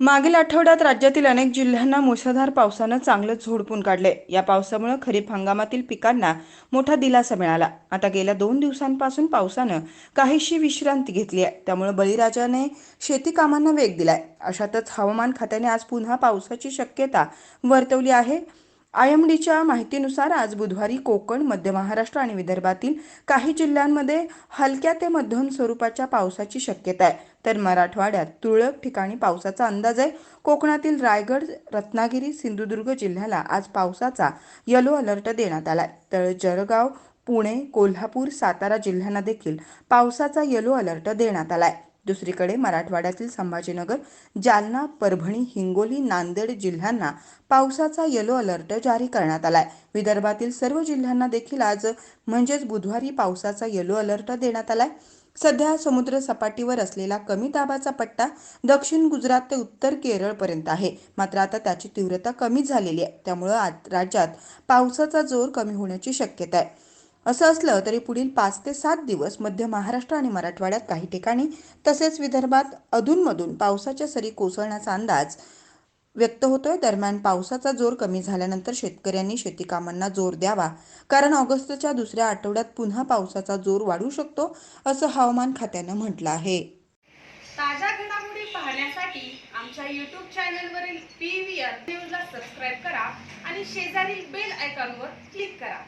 मागील आठवड्यात राज्यातील अनेक जिल्ह्यांना मुसळधार पावसानं चांगलंच झोडपून काढले. या पावसामुळे खरीप हंगामातील पिकांना मोठा दिलासा मिळाला. आता गेल्या दोन दिवसांपासून पावसानं काहीशी विश्रांती घेतली आहे. त्यामुळे बळीराजाने शेती कामांना वेग दिलाय. अशातच हवामान खात्याने आज पुन्हा पावसाची शक्यता वर्तवली आहे. आय एम डीच्या माहितीनुसार आज बुधवारी कोकण मध्य महाराष्ट्र आणि विदर्भातील काही जिल्ह्यांमध्ये हलक्या ते मध्यम स्वरूपाच्या पावसाची शक्यता आहे. तर मराठवाड्यात तुरळक ठिकाणी पावसाचा अंदाज आहे. कोकणातील रायगड रत्नागिरी सिंधुदुर्ग जिल्ह्याला आज पावसाचा येलो अलर्ट देण्यात आलाय. तर जळगाव पुणे कोल्हापूर सातारा जिल्ह्यांना देखील पावसाचा येलो अलर्ट देण्यात आलाय. दुसरीकडे मराठवाड्यातील संभाजीनगर जालना परभणी हिंगोली नांदेड जिल्ह्यांना पावसाचा येलो अलर्ट जारी करण्यात आलाय. विदर्भातील सर्व जिल्ह्यांना देखील आज म्हणजेच बुधवारी पावसाचा येलो अलर्ट देण्यात आलाय. सध्या समुद्र सपाटीवर असलेला कमी दाबाचा पट्टा दक्षिण गुजरात ते उत्तर केरळपर्यंत आहे. मात्र आता त्याची तीव्रता कमी झालेली आहे. त्यामुळं आज राज्यात पावसाचा जोर कमी होण्याची शक्यता आहे. असं असलं तरी पुढील पाच ते सात दिवस मध्य महाराष्ट्र आणि मराठवाड्यात काही ठिकाणी तसेच विदर्भात अधूनमधून पावसाच्या सरी कोसळण्याचा अंदाज व्यक्त होतोय. दरम्यान पावसाचा जोर कमी झाल्यानंतर शेतकऱ्यांनी शेती कामांना जोर द्यावा कारण ऑगस्टच्या दुसऱ्या आठवड्यात पुन्हा पावसाचा जोर वाढू शकतो असं हवामान खात्यानं म्हटलं आहे. ताज्या घडामोडी पाहण्यासाठी आमच्या यूट्यूब चॅनलवरील पी व्ही आर न्यूजला सबस्क्राईब करा आणि शेजारील बेल आयकॉनवर क्लिक करा.